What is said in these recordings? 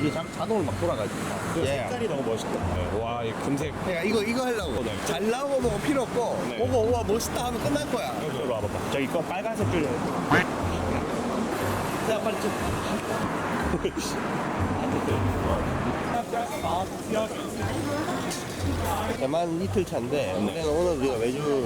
이게 자, 자동으로 막 돌아가지고. 예. 색깔이 너무 멋있다. 네. 와, 이 금색. 그러니까 이거 이거 하려고. 네. 잘 나오고 뭐 필요 없고 네. 보고 우와 멋있다 하면 끝날 거야. 이리 와봐봐. 저기 거 빨간색 줄. 자 빨리 좀. 대만 이틀 차인데 원래는 오늘 우리가 외주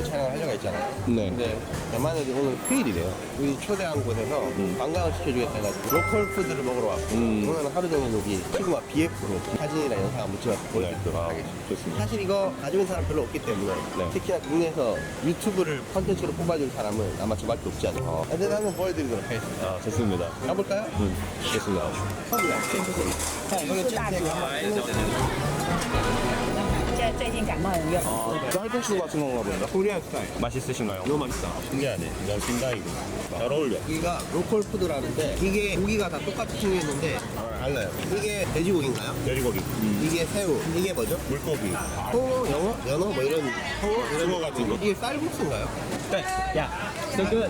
했잖아요. 네. 근데 대만에도 오늘 휴일이래요. 우리 초대한 곳에서 관광을 시켜주겠다 해가지고 로컬 푸드를 먹으러 왔고 음. 오늘은 하루 종일 여기 시그마 BF로 사진이나 영상 한번 찍어서 보여드리도록 하겠습니다. 좋습니다. 사실 이거 가지고 있는 사람 별로 없기 때문에 네. 특히나 국내에서 유튜브를 컨텐츠로 뽑아줄 사람은 아마 저밖에 없지 않을까. 근데 한번 보여드리도록 하겠습니다. 아, 좋습니다. 가볼까요? 음, 좋습니다. 아, 这最近感冒有用。 쌀국수 같은 건가 본다. 코리안 스타일. 맛있으신가요? 너무 맛있다. 신기하네. 난 신다이고. 잘 어울려. 여기가 로컬 푸드라는데 이게 고기가 다 똑같이 생겼는데 달라요. 이게 돼지고기인가요? 돼지고기. 이게 새우. 이게 뭐죠? 물고기. 홍어, 영어, 연어 뭐 이런 홍어 이런 숭어 같은 거. 이게 쌀국수인가요? 네. 야, 쌀국수.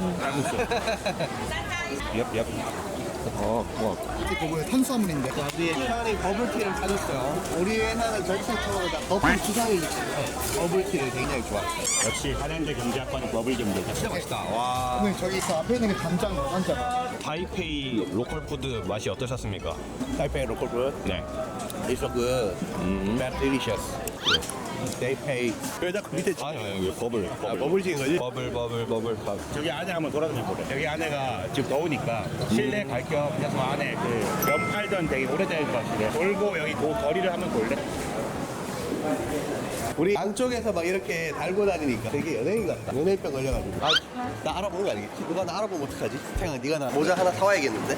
어, 와. 그거의 탄수화물인데 자, 우리 태연이 버블티를 사줬어요. 우리 회사는 전체적으로 다 버블 때문에 버블티를 굉장히 좋아해요. 역시 한양대 경제학과는 버블 경제. 진짜 맛있다. 와. 그러면 저기 있어 앞에 있는 게 간장 간장 타이페이 로컬 푸드 맛이 어떠셨습니까? 타이페이 로컬 푸드. 네. It's so good. 음. Very delicious. They pay. 그래서 밑에 아니, 아니, 이거 버블. 아, 버블티인 거지? 버블, 버블, 버블. 저기 안에 한번 돌아다녀 보래. 여기 안에가 지금 더우니까 실내 갈겸 그냥 저 안에 그면 팔던 되게 오래된 것 같은데 돌고 여기 도 거리를 한번 돌래? 우리 양쪽에서 막 이렇게 달고 다니니까 되게 연예인 같다. 연예인병 걸려가지고. 아, 나 알아보는 거 아니겠지? 누가 나 알아보면 어떡하지? 태양아, 네가 나 모자 하나 사와야겠는데?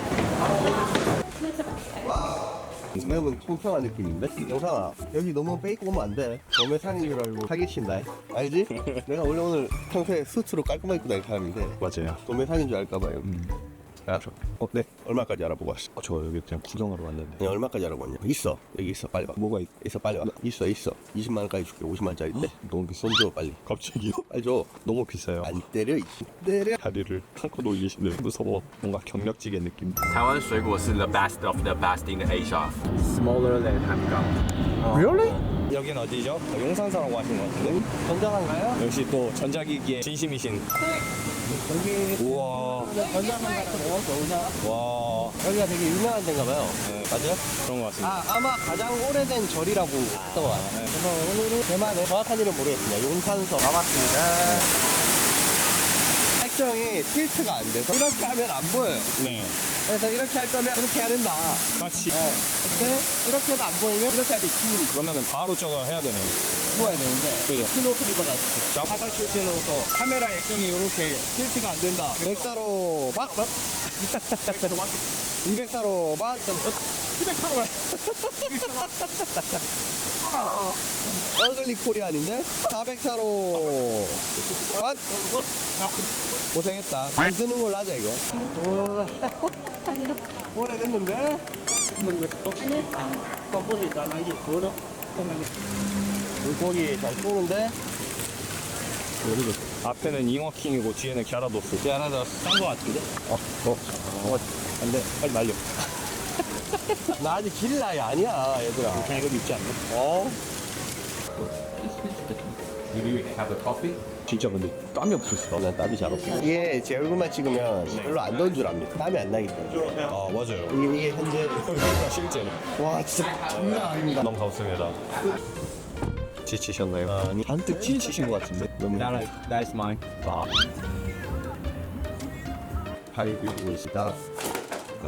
매운 통평한 느낌인데? 영상아, 여기 너무 빼입고 오면 안 돼. 몸에 산인 줄 알고 사기친다. 알지? 내가 원래 오늘 평소에 수트로 깔끔하게 입고 다니는 사람인데 맞아요. 도매 상인 줄 알까봐요. 야, 저, 어, 네. 얼마까지 알아보고 왔어? 어, 저 여기 그냥 구경하러 왔는데. 그냥 얼마까지 알아봤냐? 있어. 여기 있어. 빨리 와. 뭐가 있... 있어. 빨리 와. 있어. 있어. 20만 원까지 줄게. 50만 원짜리인데. 너무 비싸. 손 줘. 빨리. 갑자기요? 빨리 줘. 너무 비싸요. 안 때려. 이씨. 때려. 다리를 한껏 올리시네. 무서워. 뭔가 경력직의 느낌. 台湾水果是 the best of the best in Asia. 여긴 어디죠? 용산사라고 하신 것 같은데? 전장한가요? 역시 또 전자기기에 진심이신. 여기 우와. 전장한 같은 거 좋으나? 와. 여기가 되게 유명한 데인가 봐요. 네. 맞아요? 그런 것 같습니다. 아, 아마 가장 오래된 절이라고 했던 것 같아요. 그래서 오늘은 대만의 정확한 이름 모르겠습니다. 용산서 와봤습니다. 색정이 틸트가 안 돼서 이렇게 하면 안 보여요. 네. 그래서 이렇게 할 거면 이렇게 해야 된다. 같이. 네. 근데 이렇게도 안 보이면 이렇게 하야 돼. 기울이 그러면은 바로 저거 해야 되네. 부어야 되는데. 그죠. 스노클리버가 자, 화살 출신으로서 카메라 액정이 이렇게 틸트가 안 된다. 100사로 막, 막. 200사로 막. 200사로 얼글리 코리안인데 400사로 막. 고생했다. 안 쓰는 걸로 하자 이거. 오래됐는데? 물고기 잘 쏘는데? 앞에는 잉어킹이고 뒤에는 갸라도스. 이제 하나 더싼거 같은데? 어, 어, 어, 안 돼. 빨리 날려. 나 아직 길 나이 아니야 얘들아 그냥 이거 있지 않나? 어? 진짜 근데 땀이 없으시다. 난 땀이 잘 없어 이게 제 얼굴만 찍으면 별로 안 더운 줄 압니다 땀이 안 나기 때문에 아, 맞아요. 이게, 이게 현재 실제로. 와 진짜 장난 아닙니다 너무 좋습니다. 지치셨나요? 아니 잔뜩 지치신 것 같은데 너무 That's mine. 아, 팔이 긁고 있습니다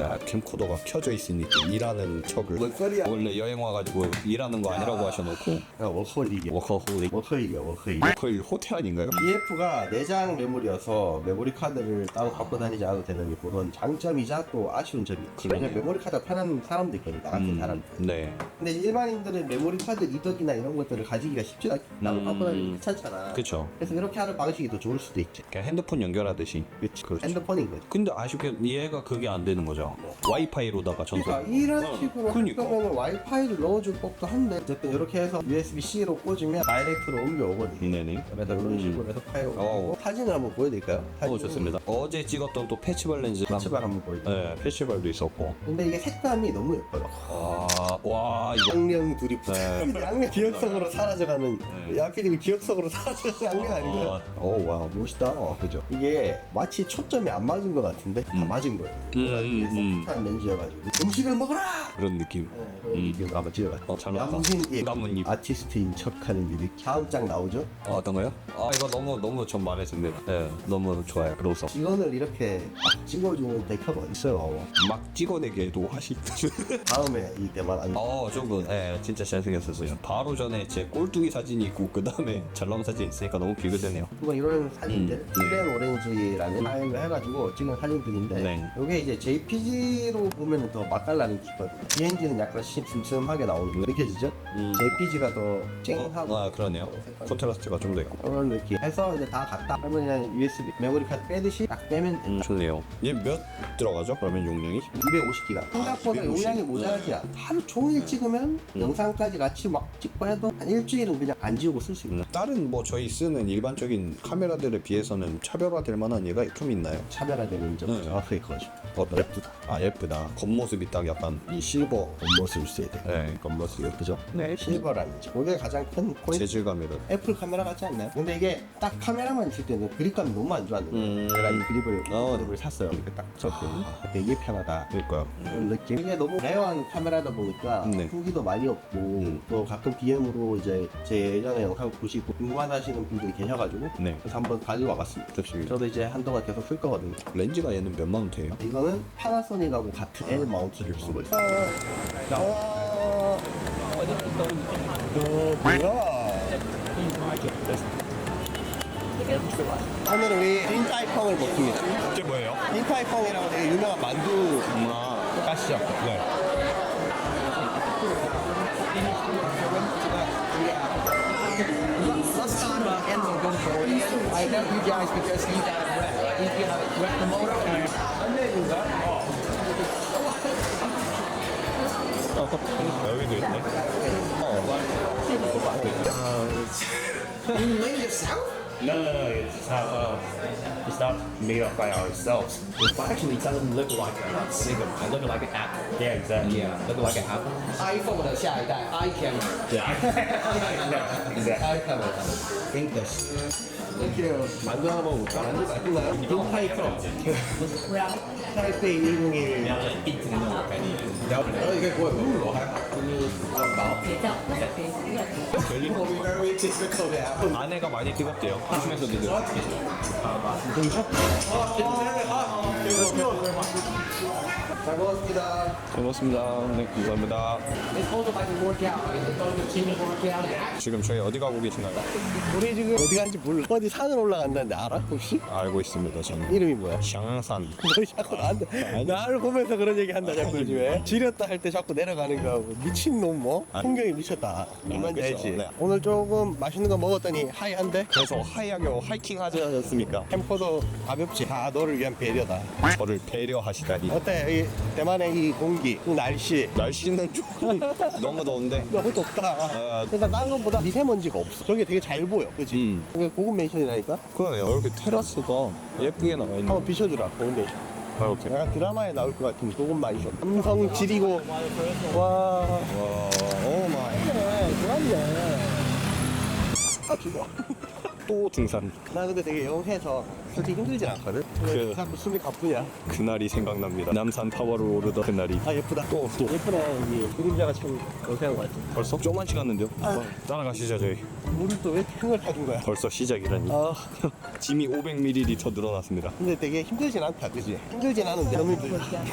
야, 캠코더가 켜져 있으니까 일하는 척을. 뭔 소리야 원래 여행 와가지고 일하는 거 아니라고 하셔놓고 야 워커홀릭이야 워커홀릭. 워커홀릭이야 워커홀릭 거의 호텔 아닌가요? BF가 내장 메모리여서 메모리 카드를 따로 갖고 다니지 않아도 되는 게 그런 장점이자 또 아쉬운 점이 있지. 왜냐면 메모리 카드가 편한 사람도 있거든, 나 같은 사람. 네. 근데 일반인들은 메모리 카드 리더기나 이런 것들을 가지기가 쉽지 않, 나도 음. 갖고 다니기 귀찮잖아. 그쵸. 그래서 이렇게 하는 방식이 더 좋을 수도 있지. 그냥 핸드폰 연결하듯이. 그치. 그렇죠. 핸드폰인 거지. 근데 아쉽게 얘가 그게 안 되는 거죠. 맞아. 와이파이로다가 전송. 그러니까 이런 식으로 할 그러니까. 거면 와이파이를 넣어줄 법도 한데 어쨌든 이렇게 해서 USB-C로 꽂으면 다이렉트로 옮겨오거든요 네네. 그래서 이런 식으로 해서 파일 음. 어. 오고 사진을 한번 보여드릴까요? 어 좋습니다. 어제 찍었던 또 패치발 렌즈. 패치발 한번 보여드릴까요? 네, 패치발도 있었고. 근데 이게 색감이 너무 예뻐요 아, 와 이거. 양념 둘이 붙어 네. 양념 기억 속으로 사라져가는 야피님 기억 속으로 사라져가는 양념 아니고요 오 와우 멋있다 어, 그죠 이게 마치 초점이 안 맞은 것 같은데 다 맞은 거예요 음, 음, 음. 소프트한 렌즈여가지고 음식을 먹어라 그런 느낌. 음. 이게 아마 찍어가지고 어, 잘 나왔다. 나무흰 나뭇잎. 아티스트인 척하는 이 느낌 다음 장 나오죠? 어, 어떤 거요? 아 이거 너무 너무 전 마음에 듭니다. 네, 너무 좋아요. 그래서 직원을 이렇게 막 찍어주는 데카가 있어요 막 찍어내게도 하시. 다음에 이때만 안 어, 저분, 예, 진짜 잘생겼었어요. 바로 전에 제 꼴뚜기 사진이 있고 그 다음에 잘 나온 사진 있으니까 너무 비교되네요. 뭔가 이런 사진들 음, 칠렌 오렌지라는 파일을 해가지고 찍은 사진들인데 네. 이게 이제 JPG 로 보면 더 맛깔나는 게 있거든요 DNG는 약간 심- 슴슴하게 나오는 거 느껴지죠? JPG가 더 쨍하고 아, 그러네요. 콘트라스트가 좀 더 있고. 그런 느낌 해서 이제 다 갔다 그러면 그냥 USB 메모리 카드 빼듯이 딱 빼면 음, 좋네요. 얘 몇 들어가죠? 그러면 용량이? 250기가 생각보다 250. 용량이 모자라지 않아 하루 종일 찍으면 영상까지 같이 막 찍고 해도 한 일주일은 그냥 안 지우고 쓸 수 있는 음, 다른 뭐 저희 쓰는 일반적인 카메라들에 비해서는 차별화될 만한 얘가 좀 있나요? 차별화되는 점 네. 정확하게 그거죠 어, 예쁘다. 아, 예쁘다. 겉모습이 딱 약간 이 실버. 겉모습을 써야 돼 네, 겉모습 예쁘죠? 네 실버라는 점 그게 가장 큰 포인트 재질 감이라. 애플 카메라 같지 않나요? 근데 이게 딱 카메라만 있을 때는 그립감이 너무 안 좋았는데 음. 제가 이 그립을 어. 그립을 샀어요 이렇게 딱 쳤더니 되게 편하다 그러니까요. 그런 느낌 이게 너무 레어한 카메라다 보니까 네. 후기도 많이 없고 또 가끔 DM으로 이제 제 예전에 영상 보시고 궁금하다시는 분들이 계셔가지고 네. 그래서 한번 가지고 와봤습니다 좋습니다. 저도 이제 한동안 계속 쓸 거거든요 렌즈가 얘는 몇만 원대예요? 이거는 파나소닉하고 같은 L 마운트를 쓰고 있어요 어... 어... 뭐야 오늘 우리 딘타이펑을 먹습니다 이게 뭐예요? 딘타이펑이라고 되게 유명한 만두 아, 아시죠? 네. Let's talk about engine control. I know you guys because you got you get wreck the motor. 여기도 있네. You made yourself? No, no, no, it's not, uh, it's not made up by ourselves. It actually doesn't look like a cigarette. It look like an apple. Yeah, exactly. Yeah, look like an apple. iPhone 的下一代 i camera Yeah, exactly. i camera. 이렇게 만두 하나 먹어볼까? 만두 맛있나요? 딘타이펑 타이페이 101 어, 이게 뭐야? 안에가 많이 뜨겁대요. 조심해서 드세요. 잘 먹었습니다 잘 먹었습니다. 네, 감사합니다. 지금 저희 어디 가고 계신가요? 우리 지금 어디 간지 몰라 어디 산을 올라간다는데 알아 혹시? 알고 있습니다, 저는. 이름이 뭐야? 샹산. 너 자꾸 나한테 나를 보면서 그런 얘기 한다 자꾸 요즘에 지렸다 할 때 자꾸 내려가는 거 하고 미친놈 뭐? 풍경이 미쳤다 얼마인지 그쵸. 알지? 네. 오늘 조금 맛있는 거 먹었더니 하이한데? 그래서 하이하게 하이킹 하지 않았습니까? 캠퍼도 가볍지 다 너를 위한 배려다 저를 배려하시다니. 어때 이 대만의 이 공기 이 날씨 날씨는 좀 너무 더운데. 너무 덥다 아, 그러니까 다른 것보다 미세먼지가 없어 저게 되게 잘 보여 그치? 음. 고급 맨 션이라니까? 그러네요. 이렇게 테라스가 예쁘게 나와 있는. 한번 비춰주라 고급 맨션 아, 이렇게. 약간 드라마에 나올 것 같은 고급 맨션 삼성 지리고 와 와, 오 마이. 좋았네 아 죽어 또 등산. 나 근데 되게 영해서 솔직히 힘들진 않거든 왜 그- 자꾸 숨이 가쁘냐 그날이 생각납니다. 남산 타워를 오르던 그날이. 아 예쁘다 또, 또. 예쁘네 이 그림자가 참 영세한 것 같아 벌써 조금만 시간는데요? 따라가시죠, 저희. 물을 또 왜 이렇게 큰걸 타준 거야 벌써 시작이라니. 아 짐이 500ml 늘어났습니다. 근데 되게 힘들진 않다 그지? 힘들진 않은데 너무 힘들다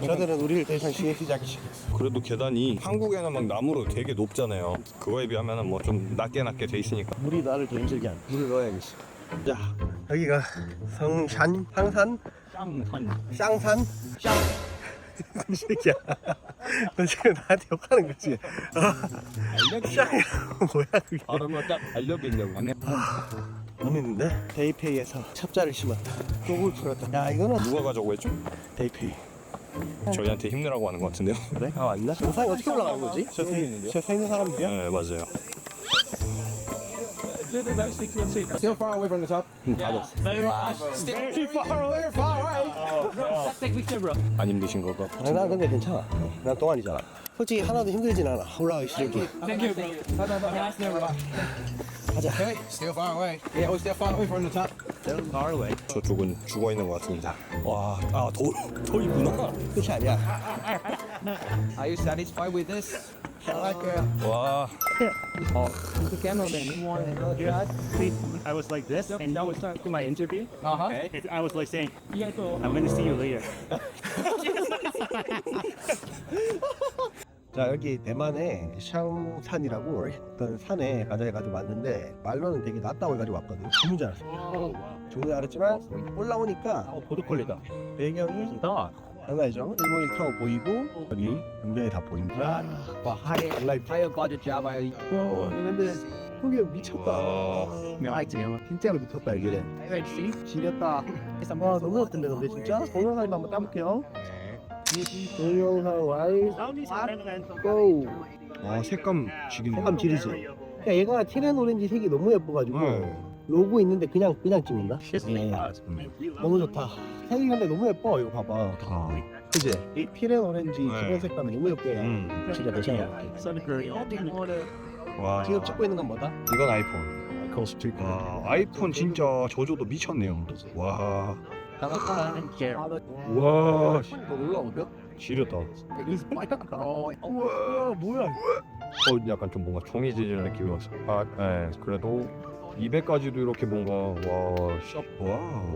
저들은 우리를 쓰지 않기 싫어 그래도 계단이 한국에는 막 나무로 되게 높잖아요. 그거에 비하면 뭐 좀 낮게 낮게 돼 있으니까. 물이 나를 더 힘들게 한다 물을 넣어야겠어 자 여기가 성산 항산 쌍산 쌍 이 새끼야 너 지금 나한테 욕하는 거지? 아, 쌍이라고 뭐야 그게 발음은 딱 알려드리려고. 너무 있는데 데이페이에서 찹자를 심었다 쪽을 풀었다 야 이거는 누가 가자고 했죠? 데이페이 저희한테 힘내라고 하는 것 같은데요. 그래? 아 맞나? 영상이 어떻게 올라가는 거지? 저서 있는데요? 저서 있는 사람들이야? 네 맞아요. Still far away from the top. 안 힘드신 거가? 아니 난 근데 괜찮아 난 동안이잖아 솔직히 하나도 힘들진 않아 올라가기 싫게 Okay, still far away. Yeah, we're still far away from the top. 저쪽은 죽어 있는 것 같습니다. 와, 아 더, 더 있구나. 끝이 아니야 Are you satisfied with this? 와, The camera man. I was like this, and that was to my interview. Uh huh. I was like saying, I'm going to see you later. 자 여기 대만에 샹산이라고 어떤 산에 가자 해가지고 왔는데 말로는 되게 낮다고 해가지고 왔거든 죽는 줄 알았어 죽는 줄 알았지만 올라오니까 보드콜리다. 배경이 장 난이죠? 일본 일타워 보이고 여기 경계에 다 보입니다 와 하얘 라이프 Higher budget job. I 근데 그게 미쳤다. 진짜로 미쳤다 이게. 지렸다. 와 너무 좋던데 근데 진짜? 동영상 한번 따볼게요. 동영상 와이 고 와 색감 죽이네. 색감 지리지? 야 얘가 티렌 오렌지 색이 너무 예뻐가지고. 네. 로고 있는데 그냥 그냥 찍는다 네. 너무 좋다 색이 근데 너무 예뻐 이거 봐봐 아, 그지? 이 티렌 오렌지 네. 기본 색감이 너무 예뻐요 음, 진짜 괜찮아 와, 지금 찍고 있는 건 뭐다? 이건 아이폰. 와, 아이폰 진짜 저조도 미쳤네요. 와, 와, 씨, 너 올라오면? 지렸다. 우와 뭐야 어, 약간 좀 뭔가 종이지질 느낌이 왔어. 아, 네, 그래도 200까지도 이렇게 뭔가 와, 샵, 와.